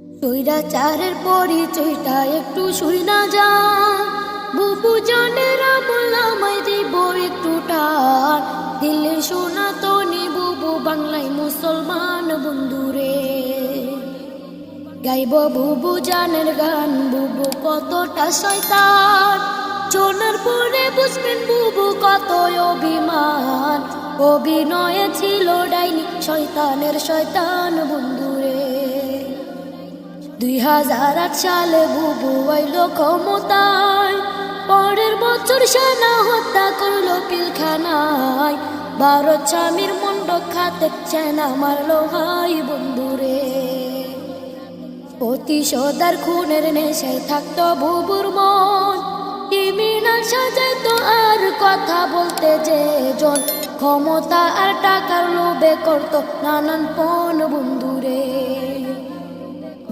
স্বৈরাচারের পরিচয়টা একটু শুই না যা। বুবু জানের দিব একটু দিল্লির সোনা তনি বুবু বাংলায় মুসলমান বন্ধুরে। গাইব বুবু জানের গান, বুবু কতটা শয়তান। শোনার পরে বুঝবেন বুবু কত অভিমান। অভিনয়ে ছিল ডাইনি, শয়তানের শয়তান বন্ধুরে। দুই হাজার আট সালে বুবু আইল ক্ষমতায়। পরের বছর সেনা হত্যা করল পিলখানায়। ভারত স্বামীর মন্ডক খাতে সেনা মারলো ভাই বন্ধুরে। প্রতিশোধার খুনের নেশায় থাকতো বুবুর মন। ক্রিমিনাল সাজাইতো আর কথা বলতে যে জন। ক্ষমতা আর টাকার লোভে করতো নানান পণ বন্ধুরে।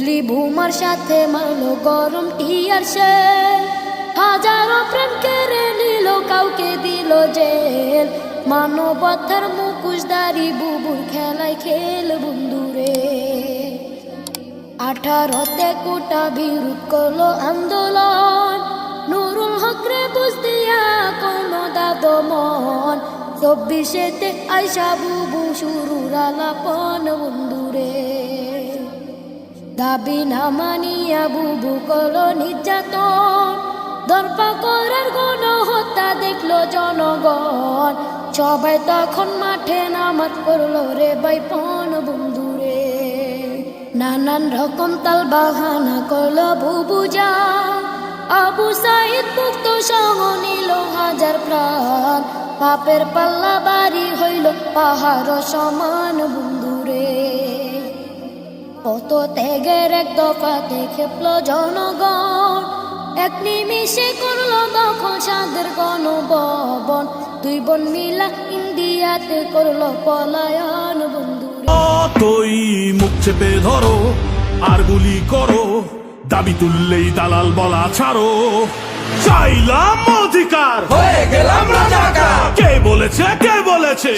গুলি ভুমার সাথে মারলো গরম টিয়ার সে। হাজারো প্রেম কেড়ে নিল, কাউকে দিল জেল। মানবতার মুখোশধারী বুবুর খেলায় খেল বন্ধুরে। আঠারোতে কোটা বিরোধ করল আন্দোলন। নুরুল হকরে বুঝ দিয়া কোনো দাদো মন চব্বিশেতে আইসা বুবু শুরুর আলাপন বন্ধুরে। দাবি না মানিয়া বুবু করল নির্যাতন। দর্পা করার গণ হত্যা দেখল জনগণ। সবাই তখন মাঠে নামাজ করল রে বাইপন বন্ধুরে। নানান রকম তাল বাহানা করল বুবু যা। আবু সাইদ মুক্ত সহ নিল হাজার প্রাণ। পাপের পাল্লা বাড়ি হইল পাহাড় সমান বন্ধুরে। কত ত্যাগের এক দফাতে খেপল জনগণ। এক নিমিষে করল দখল সাদের গণভবন। দুই বোন মিলা ইন্ডিয়াতে করল পলায়ন বন্ধু। তুই মুখ চেপে ধরো আর গুলি করো দাবি তুললেই দালাল বলা ছাড়ো। চাইলাম অধিকার হয়ে গেলাম রাজাকার। কে বলেছে কে বলেছে?